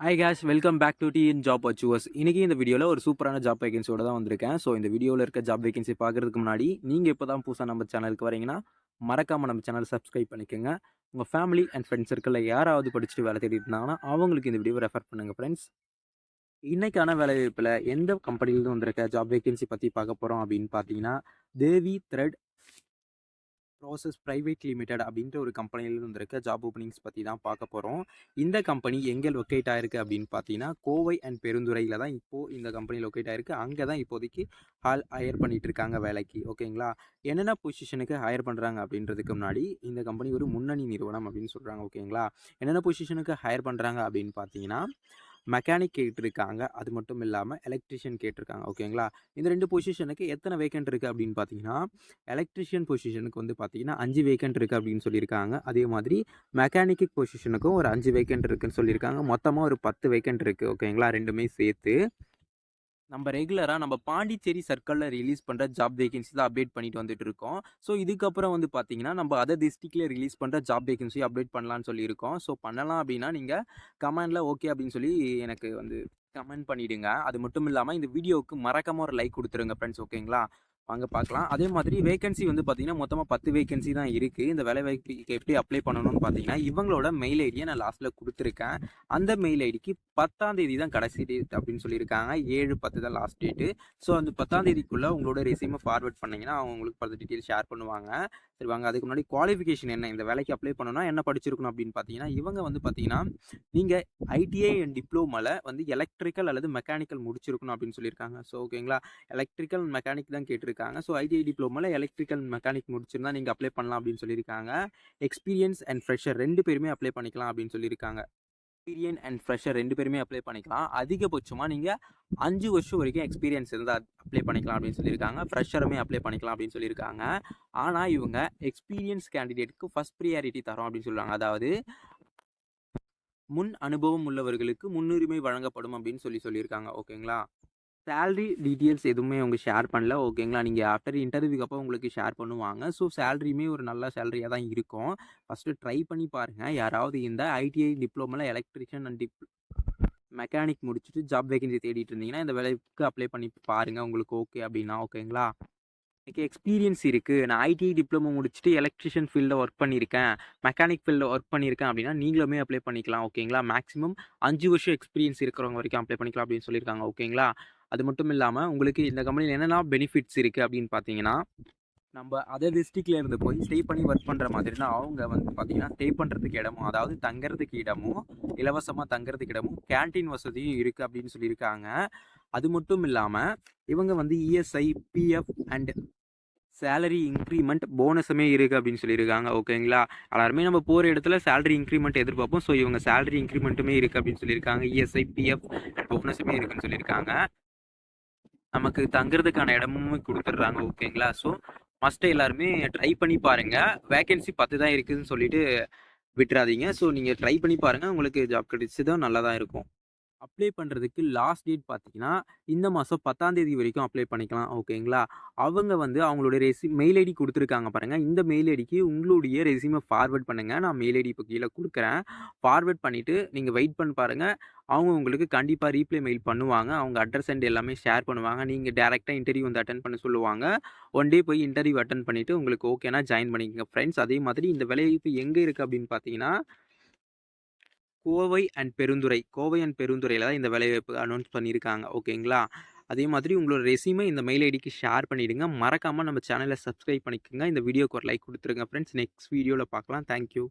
Hi guys welcome back to TN job achievers இன்றைக்கி இந்த வீடியோவில் ஒரு சூப்பரான ஜாப் வேகன்சியோட தான் வந்திருக்கேன். ஸோ இந்த வீடியோவில் இருக்க ஜாப் வேகன்சி பார்க்குறதுக்கு முன்னாடி நீங்கள் இப்போ தான் புதுசாக நம்ம சேனலுக்கு வரீங்கன்னா மறக்காமல் நம்ம சேனல் சப்ஸ்கிரைப் பண்ணிக்கோங்க. உங்கள் ஃபேமிலி அண்ட் ஃப்ரெண்ட்ஸ் சர்க்கிளில் யாராவது படிச்சுட்டு வேலை தேடிட்டு இருந்தாங்கன்னா அவங்களுக்கு இந்த வீடியோவை ரெஃபர் பண்ணுங்கள் ஃப்ரெண்ட்ஸ் இன்றைக்கான வேலைவாய்ப்பில் எந்த கம்பெனிலேருந்து வந்திருக்க ஜாப் வேகன்சி பற்றி பார்க்க போகிறோம் அப்படின்னு பார்த்தீங்கன்னா Devi thread process private limited அப்படின்ற ஒரு கம்பெனியில் இருந்திருக்க ஜாப் ஓப்பனிங்ஸ் பற்றி தான் பார்க்க போகிறோம் இந்த கம்பெனி எங்கே லொக்கேட் ஆயிருக்கு அப்படின்னு பார்த்தீங்கன்னா கோவை அண்ட் பெருந்துறையில் தான் இப்போது இந்த கம்பெனி லொக்கேட் ஆயிருக்கு. அங்கே தான் இப்போதைக்கு ஹால் ஹையர் பண்ணிட்டு இருக்காங்க வேலைக்கு. ஓகேங்களா என்னென்ன பொசிஷனுக்கு ஹையர் பண்ணுறாங்க அப்படின்றதுக்கு முன்னாடி இந்த கம்பெனி ஒரு முன்னணி நிறுவனம் அப்படின்னு சொல்கிறாங்க ஓகேங்களா என்னென்ன பொசிஷனுக்கு ஹையர் பண்ணுறாங்க அப்படின்னு பார்த்தீங்கன்னா மெக்கானிக் கேட்டிருக்காங்க. அது மட்டும் இல்லாமல் எலக்ட்ரிஷியன் கேட்டிருக்காங்க. ஓகேங்களா? இந்த ரெண்டு பொசிஷனுக்கு எத்தனை வேக்கண்ட் இருக்குது அப்படின்னு பார்த்தீங்கன்னா எலக்ட்ரிஷியன் பொசிஷனுக்கு வந்து பார்த்தீங்கன்னா அஞ்சு வேக்கண்ட் இருக்குது அப்படின்னு சொல்லியிருக்காங்க. அதே மாதிரி மெக்கானிக் பொசிஷனுக்கும் ஒரு அஞ்சு வேக்கண்ட் இருக்குன்னு சொல்லியிருக்காங்க. மொத்தமாக ஒரு பத்து வேக்கண்ட் இருக்குது ஓகேங்களா? ரெண்டுமே சேர்த்து. நம்ம ரெகுலராக நம்ம பாண்டிச்சேரி சர்க்கிளில் ரிலீஸ் பண்ணுற ஜாப் வேகன்சி தான் அப்டேட் பண்ணிட்டு வந்துட்டு இருக்கோம். ஸோ இதுக்கப்புறம் வந்து பார்த்தீங்கன்னா நம்ம அதர் டிஸ்ட்ரிக்டில் ரிலீஸ் பண்ணுற ஜாப் வேகன்சி அப்டேட் பண்ணலான்னு சொல்லியிருக்கோம். ஸோ பண்ணலாம் அப்படின்னா நீங்கள் கமெண்டில் ஓகே அப்படின்னு சொல்லி எனக்கு வந்து கமெண்ட் பண்ணிவிடுங்க அது மட்டும் இல்லாமல் இந்த வீடியோவுக்கு மறக்காமல் ஒரு லைக் கொடுத்துருங்க ஃப்ரெண்ட்ஸ் ஓகேங்களா வாங்க பார்க்கலாம் அதே மாதிரி வேகன்சி வந்து பார்த்தீங்கன்னா மொத்தமாக பத்து வேகன்சி தான் இருக்குது இந்த வேலை வாய்ப்புக்கு எப்படி அப்ளை பண்ணணும்னு பார்த்தீங்கன்னா இவங்களோட மெயில் ஐடியை நான் லாஸ்ட்டில் கொடுத்துருக்கேன். அந்த மெயில் ஐடிக்கு பத்தாம் தேதி தான் கடைசி டேட் அப்படின்னு சொல்லியிருக்காங்க. ஏழு பத்து தான் லாஸ்ட் டேட்டு ஸோ அந்த பத்தாம் தேதிக்குள்ளே உங்களோட ரெசியூமை ஃபார்வர்ட் பண்ணிங்கன்னா அவங்க உங்களுக்கு பத்து டீட்டெயில் ஷேர் பண்ணுவாங்க. சரி வாங்க. அதுக்கு முன்னாடி குவாலிஃபிகேஷன் என்ன? இந்த வேலைக்கு அப்ளை பண்ணணும்னா என்ன படிச்சிருக்கணும் அப்படின்னு பார்த்தீங்கன்னா இவங்க வந்து பார்த்தீங்கன்னா நீங்கள் ஐடிஐ அண்ட் டிப்ளோமாவில் வந்து எலக்ட்ரிக்கல் அல்லது மெக்கானிக்கல் முடிச்சிருக்கணும் அப்படின்னு சொல்லியிருக்காங்க. ஸோ ஓகேங்களா எலக்ட்ரிக்கல் மெக்கானிக் தான் கேட்டிருக்காங்க. ஸோ ஐடிஐ டிப்ளமோவில் எலக்ட்ரிக்கல் மெக்கானிக் முடிச்சிருந்தா நீங்கள் அப்ளை பண்ணலாம் அப்படின்னு சொல்லியிருக்காங்க. எக்ஸ்பீரியன்ஸ் அண்ட் ஃப்ரெஷர் ரெண்டு பேருமே அப்ளை பண்ணிக்கலாம் அப்படின்னு சொல்லியிருக்காங்க. எக்ஸ்பீரியன் அண்ட் ஃப்ரெஷர் ரெண்டு பேருமே அப்ளை பண்ணிக்கலாம். அதிகபட்சமாக நீங்கள் அஞ்சு வருஷம் வரைக்கும் எக்ஸ்பீரியன்ஸ் இருந்தால் அப்ளை பண்ணிக்கலாம் அப்படின்னு சொல்லியிருக்காங்க. ஃப்ரெஷருமே அப்ளை பண்ணிக்கலாம் அப்படின்னு சொல்லியிருக்காங்க. ஆனால் இவங்க எக்ஸ்பீரியன்ஸ் கேண்டிடேட்டுக்கு ஃபஸ்ட் ப்ரியாரிட்டி தரோம் அப்படின்னு சொல்லுவாங்க. அதாவது முன் அனுபவம் உள்ளவர்களுக்கு முன்னுரிமை வழங்கப்படும் அப்படின்னு சொல்லி சொல்லியிருக்காங்க. ஓகேங்களா சேல்ரி டீட்டெயில்ஸ் எதுவுமே அவங்க ஷேர் பண்ணல. ஓகேங்களா நீங்கள் ஆஃப்டர் இன்டர்வியூக்கு அப்போ உங்களுக்கு ஷேர் பண்ணுவாங்க. ஸோ சேலரியுமே ஒரு நல்ல சேலரியாக தான் இருக்கும். ஃபஸ்ட்டு ட்ரை பண்ணி பாருங்கள் யாராவது இந்த ஐடிஐ டிப்ளமோவில் எலக்ட்ரிஷியன் அண்ட் டிப் மெக்கானிக் முடிச்சுட்டு ஜாப் வேகன்சி தேடிட்டு இருந்தீங்கன்னா இந்த வேலைக்கு அப்ளை பண்ணி பாருங்கள் உங்களுக்கு ஓகே அப்படின்னா ஓகேங்களா எனக்கு எக்ஸ்பீரியன்ஸ் இருக்குது நான் ஐடிஐ டிப்ளமோ முடிச்சுட்டு எலக்ட்ரிஷியன் ஃபீல்டில் ஒர்க் பண்ணியிருக்கேன். மெக்கானிக் ஃபீல்டில் ஒர்க் பண்ணியிருக்கேன் அப்படின்னா நீங்களுமே அப்ளை பண்ணிக்கலாம் ஓகேங்களா மேக்ஸிமம் அஞ்சு வருஷம் எக்ஸ்பீரியன்ஸ் இருக்கிறவங்க வரைக்கும் அப்ளை பண்ணிக்கலாம் அப்படின்னு சொல்லியிருக்காங்க ஓகேங்களா அது மட்டும் இல்லாமல் உங்களுக்கு இந்த கம்பெனியில் என்னென்ன பெனிஃபிட்ஸ் இருக்குது அப்படின்னு பார்த்தீங்கன்னா நம்ம அதர் டிஸ்ட்ரிக்ட்ல இருந்து போய் ஸ்டே பண்ணி ஒர்க் பண்ணுற மாதிரினா அவங்க வந்து பார்த்தீங்கன்னா ஸ்டே பண்ணுறதுக்கு இடமும் அதாவது தங்குறதுக்கு இடமும் இலவசமாக தங்குறதுக்கு இடமும் கேன்டீன் வசதியும் இருக்குது அப்படின்னு சொல்லியிருக்காங்க. அது மட்டும் இல்லாமல் இவங்க வந்து ESI PF and salary increment போனஸுமே இருக்குது அப்படின்னு சொல்லியிருக்காங்க ஓகேங்களா எல்லாருமே நம்ம போகிற இடத்துல சேலரி இன்க்ரிமெண்ட் எதிர்பார்ப்போம். ஸோ இவங்க சேலரி இன்க்ரிமெண்ட்டுமே இருக்குது அப்படின்னு சொல்லியிருக்காங்க. இஎஸ்ஐ பிஎஃப் போனஸுமே இருக்குன்னு சொல்லியிருக்காங்க. நமக்கு தங்குறதுக்கான இடமும் கொடுத்துட்றாங்க ஓகேங்களா ஸோ மஸ்ட்டு எல்லாருமே ட்ரை பண்ணி பாருங்கள் வேகன்சி பத்து தான் இருக்குதுன்னு சொல்லிட்டு விட்டுறாதீங்க. ஸோ நீங்கள் ட்ரை பண்ணி பாருங்கள் உங்களுக்கு ஜாப் கிடைச்சி தான் நல்லா தான் இருக்கும். அப்ளை பண்ணுறதுக்கு லாஸ்ட் டேட் பார்த்தீங்கன்னா இந்த மாதம் பத்தாந்தேதி வரைக்கும் அப்ளை பண்ணிக்கலாம் ஓகேங்களா அவங்க வந்து அவங்களுடைய ரெசி மெயில் ஐடி கொடுத்துருக்காங்க பாருங்கள் இந்த மெயில் ஐடிக்கு உங்களுடைய ரெசியூமை ஃபார்வர்ட் பண்ணுங்கள் நான் மெயில் ஐடி இப்போ கீழே கொடுக்குறேன். ஃபார்வர்ட் பண்ணிவிட்டு நீங்கள் வெயிட் பண்ணி பாருங்கள் அவங்க உங்களுக்கு கண்டிப்பாக ரீப்ளை மெயில் பண்ணுவாங்க. அவங்க அட்ரஸ் அண்ட் எல்லாமே ஷேர் பண்ணுவாங்க. நீங்கள் டேரெக்டாக இன்டர்வியூ வந்து அட்டன் பண்ண சொல்லுவாங்க. ஒன் டே போய் இன்டர்வியூ அட்டன் பண்ணிவிட்டு உங்களுக்கு ஓகேனா ஜாயின் பண்ணிக்கோங்க ஃப்ரெண்ட்ஸ் அதே மாதிரி இந்த வேலைவாய்ப்பு எங்கே இருக்குது அப்படின்னு பார்த்தீங்கன்னா கோவை அண்ட் பெருந்துறை கோவை அண்ட் பெருந்துறையில் தான் இந்த வேலைவாய்ப்பு அனௌன்ஸ் பண்ணியிருக்காங்க. ஓகேங்களா? அதே மாதிரி உங்களோட ரெசியூமை இந்த மெயில் ஐடிக்கு ஷேர் பண்ணிவிடுங்க மறக்காமல் நம்ம சேனலை சப்ஸ்கிரைப் பண்ணிக்கோங்க. இந்த வீடியோக்கு ஒரு லைக் கொடுத்துருங்க ஃப்ரெண்ட்ஸ் நெக்ஸ்ட் வீடியோவில் பார்க்கலாம். தேங்க்யூ